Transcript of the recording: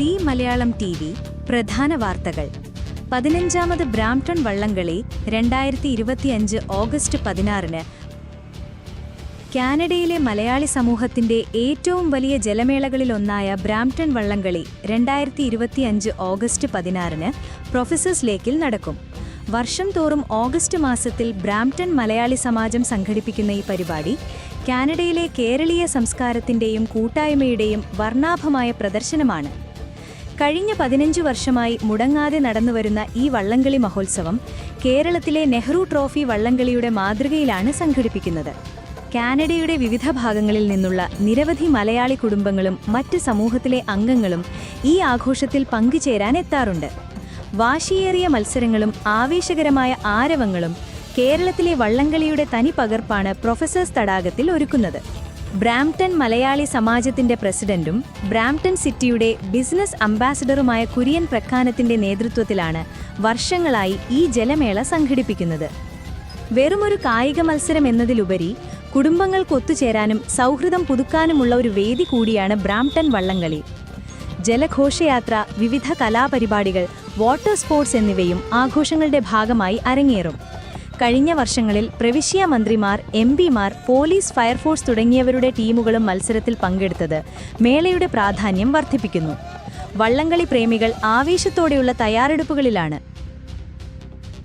C Malayalam T V പ്രധാന വാർത്തകൾ. പതിനഞ്ചാമത് Brampton വള്ളംകളി രണ്ടായിരത്തി ഇരുപത്തിയഞ്ച് ഓഗസ്റ്റ് പതിനാറിന്. കാനഡയിലെ മലയാളി സമൂഹത്തിന്റെ ഏറ്റവും വലിയ ജലമേളകളിലൊന്നായ ബ്രാംപ്ടൺ വള്ളംകളി രണ്ടായിരത്തി ഇരുപത്തിയഞ്ച് ഓഗസ്റ്റ് പതിനാറിന് പ്രൊഫസേഴ്സ് ലേക്കിൽ നടക്കും. വർഷം തോറും ഓഗസ്റ്റ് മാസത്തിൽ ബ്രാംപ്ടൺ മലയാളി സമാജം സംഘടിപ്പിക്കുന്ന ഈ പരിപാടി കാനഡയിലെ കേരളീയ സംസ്കാരത്തിന്റെയും കൂട്ടായ്മയുടെയും വർണാഭമായ പ്രദർശനമാണ്. കഴിഞ്ഞ പതിനഞ്ച് വർഷമായി മുടങ്ങാതെ നടന്നുവരുന്ന ഈ വള്ളംകളി മഹോത്സവം കേരളത്തിലെ നെഹ്റു ട്രോഫി വള്ളംകളിയുടെ മാതൃകയിലാണ് സംഘടിപ്പിക്കുന്നത്. കാനഡയുടെ വിവിധ ഭാഗങ്ങളിൽ നിന്നുള്ള നിരവധി മലയാളി കുടുംബങ്ങളും മറ്റ് സമൂഹത്തിലെ അംഗങ്ങളും ഈ ആഘോഷത്തിൽ പങ്കുചേരാൻ എത്താറുണ്ട്. വാശിയേറിയ മത്സരങ്ങളും ആവേശകരമായ ആരവങ്ങളും കേരളത്തിലെ വള്ളംകളിയുടെ തനി പകർപ്പാണ് പ്രൊഫസേഴ്സ് തടാകത്തിൽ ഒരുക്കുന്നത്. ബ്രാംപ്ടൺ മലയാളി സമാജത്തിന്റെ പ്രസിഡന്റും ബ്രാംപ്ടൺ സിറ്റിയുടെ ബിസിനസ് അംബാസഡറുമായ കുര്യൻ പ്രഖാനത്തിന്റെ നേതൃത്വത്തിലാണ് വർഷങ്ങളായി ഈ ജലമേള സംഘടിപ്പിക്കുന്നത്. വെറുമൊരു കായിക മത്സരം എന്നതിലുപരി കുടുംബങ്ങൾക്ക് ഒത്തുചേരാനും സൗഹൃദം പുതുക്കാനുമുള്ള ഒരു വേദി കൂടിയാണ് ബ്രാംപ്ടൺ വള്ളംകളി. ജലഘോഷയാത്ര വിവിധ കലാപരിപാടികൾ വാട്ടർ സ്പോർട്സ് എന്നിവയും ആഘോഷങ്ങളുടെ ഭാഗമായി അരങ്ങേറും. കഴിഞ്ഞ വർഷങ്ങളിൽ പ്രവിശ്യ മന്ത്രിമാർ എം പിമാർ പോലീസ് ഫയർഫോഴ്സ് തുടങ്ങിയവരുടെ ടീമുകളും മത്സരത്തിൽ പങ്കെടുത്തത് മേളയുടെ പ്രാധാന്യം വർദ്ധിപ്പിക്കുന്നു. വള്ളംകളി പ്രേമികൾ ആവേശത്തോടെയുള്ള തയ്യാറെടുപ്പുകളിലാണ്